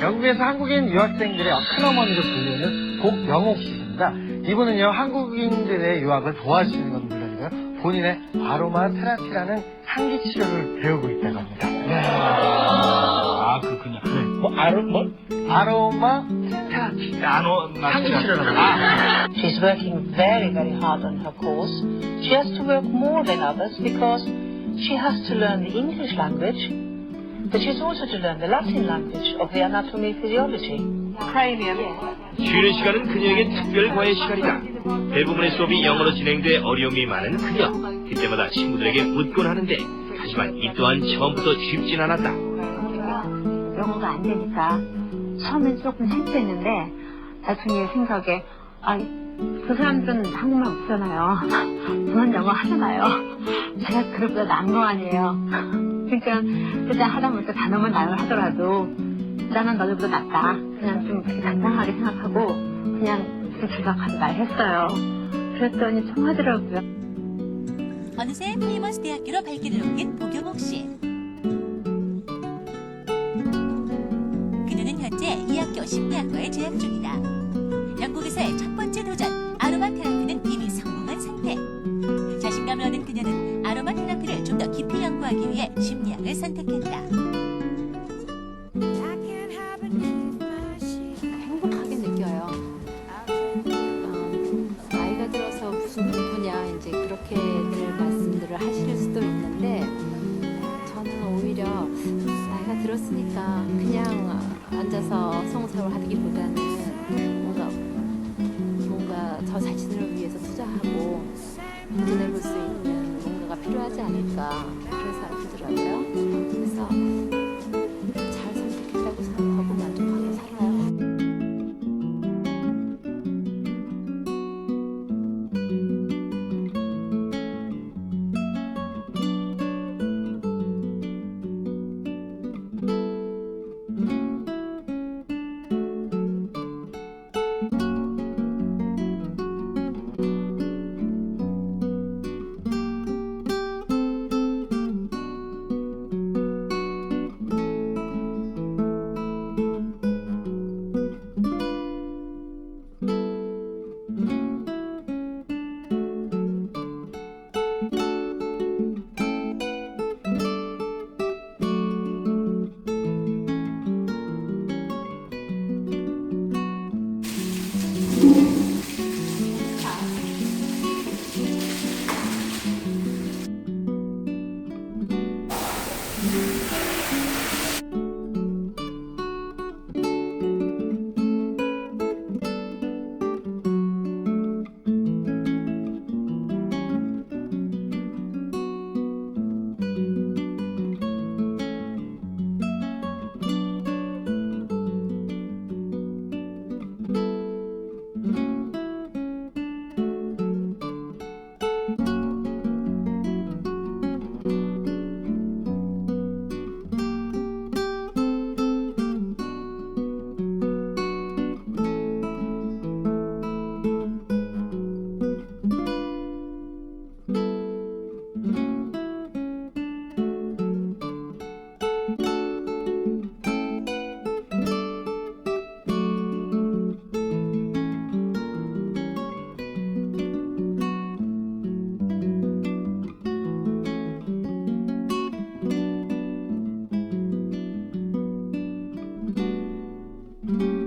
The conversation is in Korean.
영국에서 한국인 유학생들의 큰어머니로 불리는 복영옥 씨입니다. 이분은요, 한국인들의 유학을 도와주시는 건 물론이고요, 본인의 아로마 테라피라는 향기 치료를 배우고 있다고 합니다. 아, 그렇군요. 뭐, 아로, 뭐? 아로마 아, 합니다. She's working very, very hard on her course. She has to work more than others because she has to learn the English language, but she's also to learn the Latin language of the anatomy physiology. Cranium. 쉬는 시간은 그녀에게 특별 과외 시간이다. 대부분의 수업이 영어로 진행돼 어려움이 많은 그녀. 그때마다 친구들에게 묻곤 하는데 하지만 이 또한 처음부터 쉽진 않았다. 영어가 안 되니까 처음엔 조금 창피했는데 나중에 생각에 아, 그 사람들은 한국말 못하잖아요. 저는 영어 하잖아요. 제가 그룹보다 나은 거 아니에요. 그러니까 일단 하다못해 단어만 나열 하더라도 나는 너희보다 낫다. 그냥 좀 당당하게 생각하고 그냥 그 생각하지 말했어요. 그랬더니 통하더라고요. 어느새 플리머스 대학교로 발길을 옮긴 보경옥 씨. 그녀는 현재 이 학교 심리학과에 재학 중이다. 영국에서의 첫 번째 도전 아로마 테라피는 이미 성공한 상태. 자신감을 얻은 그녀는 아로마 테라피를 좀 더 깊이 연구하기 위해 심리학을 선택했다. 앉아서 성사를 하기보다는